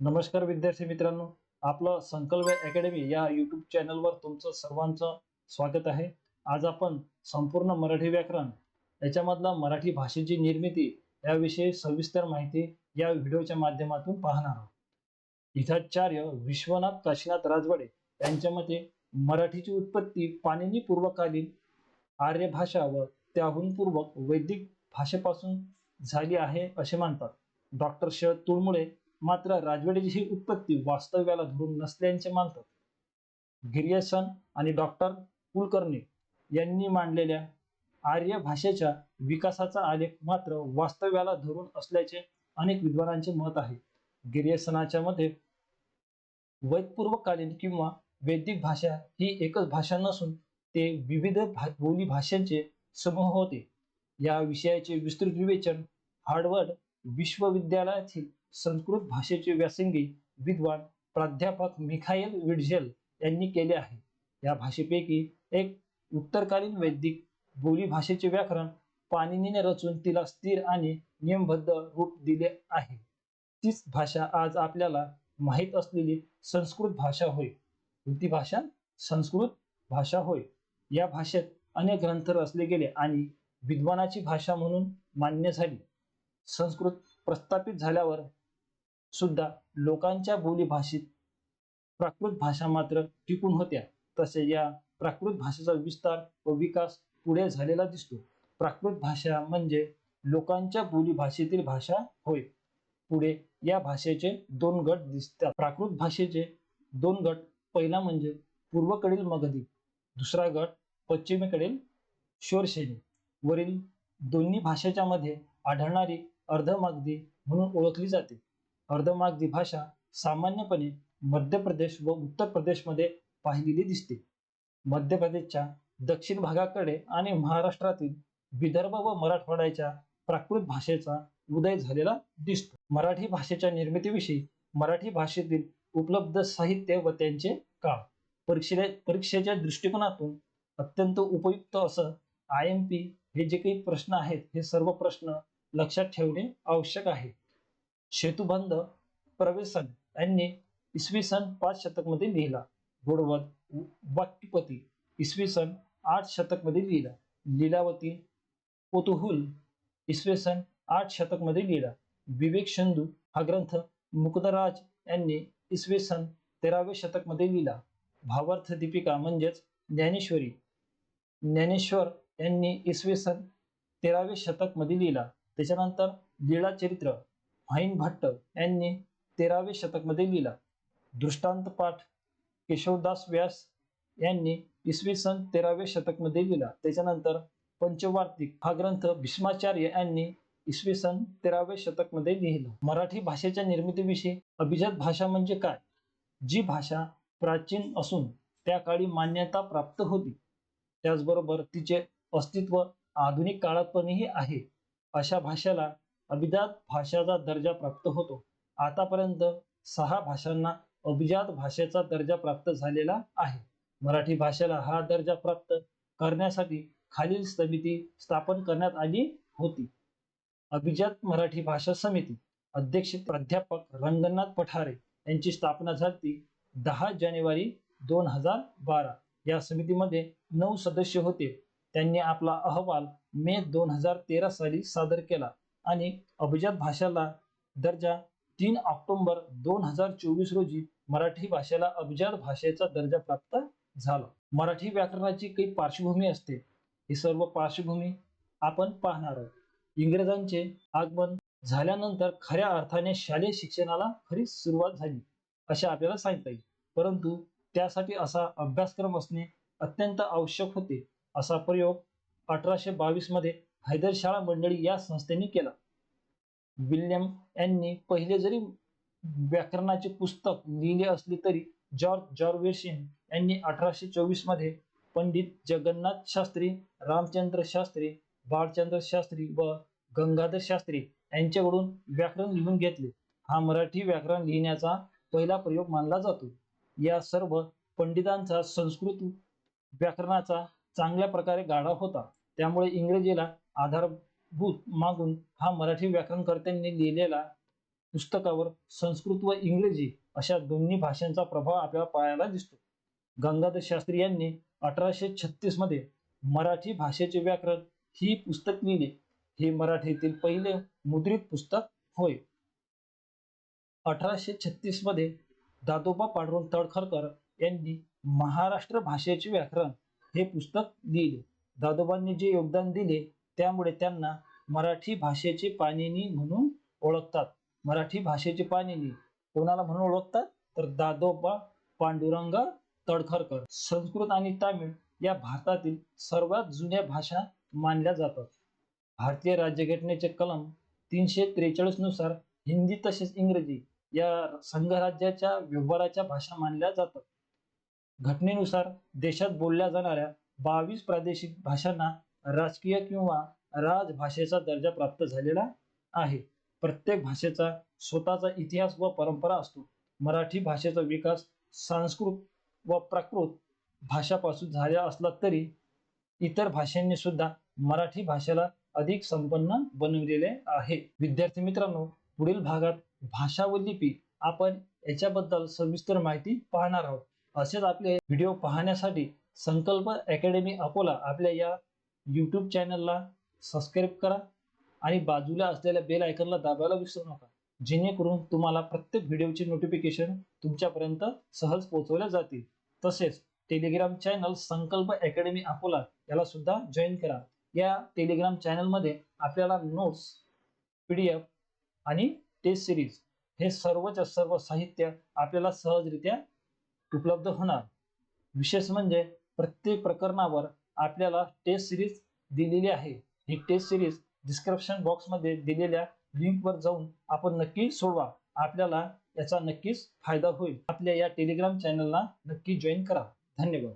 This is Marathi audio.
नमस्कार विद्यार्थी मित्रांनो. आपलं संकल्प अकॅडमी या युट्यूब चॅनलवर तुमचं सर्वांचं स्वागत आहे. आज आपण संपूर्ण मराठी व्याकरण याच्यामधला मराठी भाषेची निर्मिती याविषयी सविस्तर माहिती या व्हिडिओच्या माध्यमातून पाहणार आहोत. इथाचार्य विश्वनाथ काशीनाथ राजवाडे यांच्या मते मराठीची उत्पत्ती पाणिनी पूर्वकालीन आर्य भाषा व त्याहून पूर्वक वैदिक भाषेपासून झाली आहे असे मानतात. डॉक्टर शरद तुळमुळे मात्र राजवाड्याची ही उत्पत्ती वास्तव्याला धरून नसल्याचे मानतात. गिर्यसन आणि डॉक्टर कुलकर्णी यांनी मांडलेल्या आर्य भाषेच्या विकासाचा आलेख मात्र वास्तव्याला धरून असल्याचे अनेक विद्वानांचे मत आहे. गिर्यसनाच्या मते वैदपूर्वकालीन किंवा वैदिक भाषा ही एकच भाषा नसून ते विविध भा बोली भाषांचे समूह होते. या विषयाचे विस्तृत विवेचन हार्डवर्ड विश्वविद्यालयातील संस्कृत भाषेचे व्यासंगी विद्वान प्राध्यापक मिखाईल विडझेल यांनी केले आहे. या भाषेपैकी एक उत्तरकालीन वैदिक बोली भाषेचे व्याकरण पाणिनीने रचून तिला स्थिर आणि नियमबद्ध रूप दिले आहे. तीच भाषा आज आपल्याला माहीत असलेली संस्कृत भाषा होय. कोणती भाषा? संस्कृत भाषा होय. या भाषेत अनेक ग्रंथ रचले गेले आणि विद्वानाची भाषा म्हणून मान्य झाली. संस्कृत प्रस्थापित झाल्यावर सुद्धा लोकांच्या बोलीभाषेत प्राकृत भाषा मात्र टिकून होत्या. तसे या प्राकृत भाषेचा विस्तार व विकास पुढे झालेला दिसतो. प्राकृत भाषा म्हणजे लोकांच्या बोलीभाषेतील भाषा होय. पुढे या भाषेचे दोन गट दिसतात. प्राकृत भाषेचे दोन गट पहिला म्हणजे पूर्वकडील मगधी दुसरा गट पश्चिमेकडील शोरशैली वरील दोन्ही भाषेच्या मध्ये आढळणारी अर्धमागधी म्हणून ओळखली जाते. अर्धमागधी भाषा सामान्यपणे मध्य प्रदेश व उत्तर प्रदेशमध्ये पाहिलेली दिसते. मध्य प्रदेशच्या दक्षिण भागाकडे आणि महाराष्ट्रातील विदर्भ व मराठवाड्याच्या प्राकृत भाषेचा उदय झालेला दिसतो. मराठी भाषेच्या निर्मितीविषयी मराठी भाषेतील उपलब्ध साहित्य व त्यांचे काळ परीक्षे परीक्षेच्या दृष्टिकोनातून अत्यंत उपयुक्त असं आय एम पी हे जे काही प्रश्न आहेत हे सर्व प्रश्न लक्षात ठेवणे आवश्यक आहे. सेतुबंध प्रवेसन यांनी इसवी सन पाच शतकमध्ये लिहिला. गोडवत वाक्यपती इसवी सन आठ शतकमध्ये लिहिला. लीलावती कुतुहुल इसवी सन आठ शतकमध्ये लिहिला. विवेक सिंधू हा ग्रंथ मुकदराज यांनी इसवी सन तेराव्या शतकमध्ये लिहिला. भावार्थ दीपिका म्हणजेच ज्ञानेश्वरी ज्ञानेश्वर यांनी इसवी सन तेराव्या शतकमध्ये लिहिला. त्याच्यानंतर लीळा चरित्र भाईन भट्ट यांनी तेरावे शतकमध्ये लिहिला. दृष्टांत पाठ केशवदास व्यास यांनी इसवी सन तेराव्या शतकमध्ये लिहिला. त्याच्यानंतर पंचवार्तिक हा ग्रंथ भीष्माचार्य यांनी इसवी सन तेराव्या शतकमध्ये लिहिला. मराठी भाषेच्या निर्मितीविषयी अभिजात भाषा म्हणजे काय? जी भाषा प्राचीन असून त्या काळी मान्यता प्राप्त होती. त्याचबरोबर तिचे अस्तित्व आधुनिक काळातपणही आहे. अशा भाषेला अभिजात भाषेचा दर्जा प्राप्त होतो. आतापर्यंत सहा भाषांना अभिजात भाषेचा दर्जा प्राप्त झालेला आहे. मराठी भाषेला हा दर्जा प्राप्त करण्यासाठी खालील समिती स्थापन करण्यात आली होती. अभिजात मराठी भाषा समिती अध्यक्ष प्राध्यापक रंगनाथ पठारे यांची स्थापना झाली दहा जानेवारी दोन हजार बारा. या समितीमध्ये नऊ सदस्य होते. त्यांनी आपला अहवाल मे दोन हजार तेरा साली सादर केला. आणि अभिजात भाषेला दर्जा तीन ऑक्टोबर दोन हजार चोवीस रोजी मराठी भाषेला अभिजात भाषेचा दर्जा प्राप्त झाला. मराठी व्याकरणाची काही पार्श्वभूमी असते. ही सर्व पार्श्वभूमी आपण पाहणार आहोत. इंग्रजांचे आगमन झाल्यानंतर खऱ्या अर्थाने शालेय शिक्षणाला खरी सुरुवात झाली असे आपल्याला सांगता येईल. परंतु त्यासाठी असा अभ्यासक्रम असणे अत्यंत आवश्यक होते असा प्रयोग अठराशे बावीसमध्ये हैदर शाळा मंडळी या संस्थेने केला. विल्यम यांनी पहिले जरी व्याकरणाचे पुस्तक लिहिले असले तरी जॉर्ज जॉर्वेशिन यांनी अठराशे चोवीसमध्ये पंडित जगन्नाथ शास्त्री रामचंद्र शास्त्री बाळचंद्र शास्त्री व गंगाधर शास्त्री यांच्याकडून व्याकरण लिहून घेतले. हा मराठी व्याकरण लिहिण्याचा पहिला प्रयोग मानला जातो. या सर्व पंडितांचा संस्कृत व्याकरणाचा चांगल्या प्रकारे गाढा होता. त्यामुळे इंग्रजीला आधार भूत मागून हा मराठी व्याकरणकर्त्यांनी लिहिलेला पुस्तकावर संस्कृत व इंग्रजी अशा दोन्ही भाषांचा प्रभाव आपल्याला पाहायला दिसतो. गंगाधर शास्त्री यांनी अठराशे छत्तीसमध्ये मराठी भाषेचे व्याकरण ही पुस्तक लिहिले. हे मराठीतील पहिले मुद्रित पुस्तक होय. अठराशे छत्तीसमध्ये दादोबा पांडुरंग तळखरकर यांनी महाराष्ट्र भाषेचे व्याकरण हे पुस्तक लिहिले. दादोबांनी जे योगदान दिले त्यामुळे त्यांना मराठी भाषेचे पाणिनी म्हणून ओळखतात. मराठी भाषेचे पाणिनी कोणाला म्हणून ओळखतात? तर दादोबा पांडुरंग तडखरकर. संस्कृत आणि तामिळ या भारतातील सर्वात जुन्या भाषा मानल्या जातात. भारतीय राज्यघटनेचे कलम तीनशे त्रेचाळीसनुसार हिंदी तसेच इंग्रजी या संघराज्याच्या व्यवहाराच्या भाषा मानल्या जातात. घटनेनुसार देशात बोलल्या जाणाऱ्या बावीस प्रादेशिक भाषांना राजकीय किंवा राजभाषेचा दर्जा प्राप्त झालेला आहे. प्रत्येक भाषेचा स्वतःचा इतिहास व परंपरा असतो. मराठी भाषेचा विकास संस्कृत व प्राकृत भाषापासून झाला असला तरी इतर भाषांनी सुद्धा मराठी भाषेला अधिक संपन्न बनवलेले आहे. विद्यार्थी मित्रांनो पुढील भागात भाषा व लिपी आपण याच्याबद्दल सविस्तर माहिती पाहणार आहोत. असेच आपले व्हिडिओ पाहण्यासाठी संकल्प अकॅडमी अकोला आपल्या या यूट्यूब चॅनलला सबस्क्राईब करा आणि बाजूला असलेल्या बेल आयकनला दाबायला विसरू नका. जेणेकरून तुम्हाला प्रत्येक व्हिडिओचे नोटिफिकेशन तुमच्यापर्यंत सहज पोहोचवल्या जातील. तसेच Telegram channel Sankalp academy Akola याला सुद्धा जॉईन करा. या टेलिग्राम चॅनलमध्ये आपल्याला नोट्स पी डी एफ आणि टेस्ट सिरीज हे सर्वच्या सर्व साहित्य आपल्याला सहजरित्या उपलब्ध होणार. विशेष म्हणजे प्रत्येक प्रकरणावर आपल्याला टेस्ट सिरीज दिलेली आहे. ही टेस्ट सिरीज डिस्क्रिप्शन बॉक्समध्ये दिलेल्या लिंकवर जाऊन आपण नक्की सोडवा. आपल्याला याचा नक्कीच फायदा होईल. आपल्या या टेलिग्राम चॅनलला नक्की जॉईन करा. धन्यवाद.